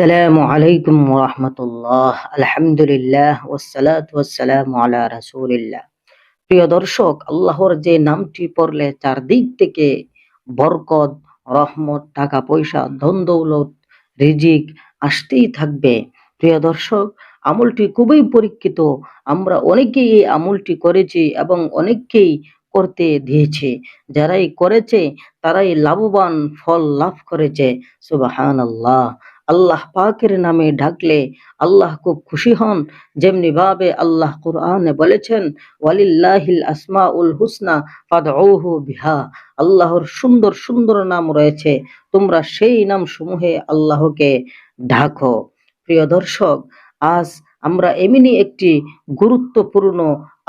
আসসালামু আলাইকুম রহমতুল্লাহ। আলহামদুলিল্লাহ ওসালাত ওয়াসালাম আলা রাসূলিল্লাহ। প্রিয় দর্শক, আল্লাহর যে নামটি পড়লে চারদিক থেকে বরকত, রহমত টাকা পয়সা ধন দৌলত রিজিক আসতেই থাকবে। প্রিয় দর্শক, আমলটি খুবই পরীক্ষিত। আমরা অনেকেই এই আমলটি করেছি এবং অনেককেই করতে দিয়েছে। যারাই করেছে, তারাই লাভবান ফল লাভ করেছে। সুবাহান আল্লাহ আল্লাহ পাকের নামে ডাকলে আল্লাহ খুব খুশি হন। যেমনি ভাবে আল্লাহ কোরআনে বলেছেন, ওয়ালিল্লাহিল আসমাউল হুসনা ফাদউহু বিহা। আল্লাহর সুন্দর সুন্দর নাম রয়েছে। তোমরা সেই নাম সমূহে আল্লাহকে ঢাকো প্রিয় দর্শক, আজ আমরা এমনি একটি গুরুত্বপূর্ণ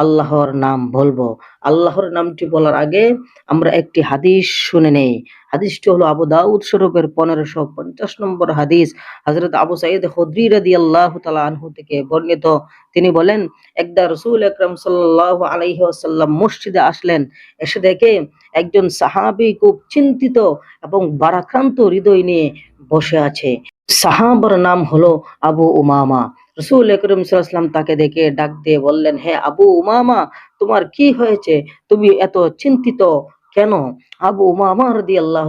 আল্লাহর নাম বলব। আল্লাহর নামটি বলার আগে আমরা একটি হাদিস শুনে নেই। হাদিসটি হলো আবু দাউদ স্বরূপের পনেরোশো পঞ্চাশ নম্বর হাদিস। হজরত আবু সাইদ হদ্রি রাদি আল্লাহ তালা আনহু থেকে বর্ণিত। তিনি বলেন, একদা রসুল আকরম সাল্লাহ আলাইহি আসাল্লাম মসজিদে আসলেন। এসে দেখে একজন সাহাবি খুব চিন্তিত এবং বারাক্রান্ত হৃদয় নিয়ে বসে আছে। সাহাবার নাম হলো আবু উমামা। রসুল আকরম সাল্লাম তাকে দেখে ডাক দিয়ে বললেন, হে আবু উমামা, তোমার কি হয়েছে? তুমি এত চিন্তিত কেন? আবু উমামা রদি আল্লাহ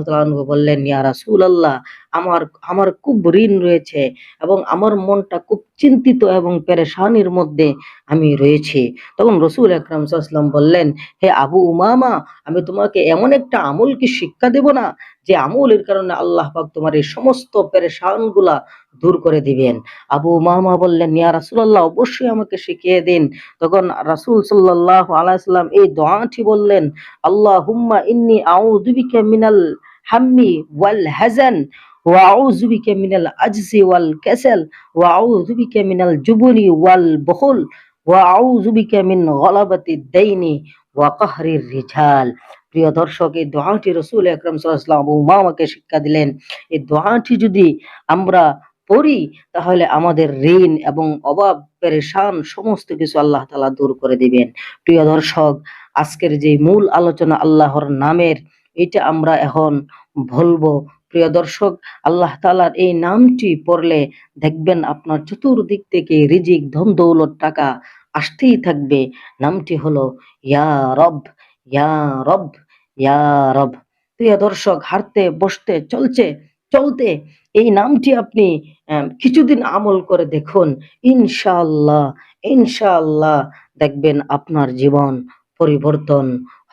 বললেন, ইয়া রাসুল আল্লাহ আমার আমার খুব ঋণ রয়েছে এবং আমার মনটা খুব চিন্তিত এবং পেরেশানির মধ্যে আমি রয়েছি। তখন রসুল আকরাম সাল্লাম বললেন, হে আবু উমামা, আমি তোমাকে এমন একটা আমল কি শিক্ষা দেব না যে আমলের কারণে আল্লাহ পাক তোমার এই সমস্ত পেরেশান গুলা দূর করে দিবেন আবু উমামা বললেন ইয়া রাসুল্লাহ অবশ্যই আমাকে শিখিয়ে দিন তখন রাসুল সাল্লাহ আলাইসাল্লাম এই দোয়াটি বললেন আল্লাহ হুম্মা ইন্নি আউযুবিকা মিনাল হাম্মি ওয়াল হাজান وأعوذ بك من العجز والكسل وأعوذ بك من الجبن والبخل وأعوذ بك من غلبة الدين وقهر الرجال প্রিয় দর্শক, এই দোয়াটি রসুল আকরম সাল্লাম আবু উমামাকে শিক্ষা দিলেন। এই দোয়াটি যদি আমরা পড়ি, তাহলে আমাদের ঋণ এবং অভাব, পেরেশান সমস্ত কিছু আল্লাহ তালা দূর করে দিবেন। প্রিয় দর্শক, আজকের যে মূল আলোচনা আল্লাহর নামের, এটা আমরা এখন বলব। প্রিয় দর্শক, আল্লাহ তালার এই নামটি পড়লে দেখবেন আপনার চতুর্দিক থেকে রিজিক ধন দৌলত টাকা আসতেই থাকবে। নামটি হলো, ইয়া রব ইয়া রব রব, প্রিয় দর্শক, হারতে, বসতে, চলছে, চলতে, এই নামটি আপনি কিছুদিন আমল করে দেখুন। ইনশাআল্লাহ ইনশাআল্লাহ দেখবেন আপনার জীবন পরিবর্তন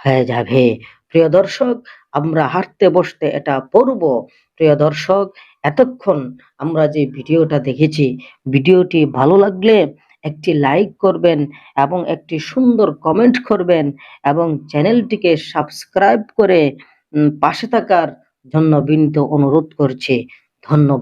হয়ে যাবে। প্রিয় দর্শক, আমরা হাঁটতে বসতে এটা পড়ব। প্রিয় দর্শক, এতক্ষণ আমরা যে ভিডিওটা দেখেছি, ভিডিওটি ভালো লাগলে একটি লাইক করবেন এবং একটি সুন্দর কমেন্ট করবেন এবং চ্যানেলটিকে সাবস্ক্রাইব করে পাশে থাকার জন্য বিনীত অনুরোধ করছি। ধন্যবাদ।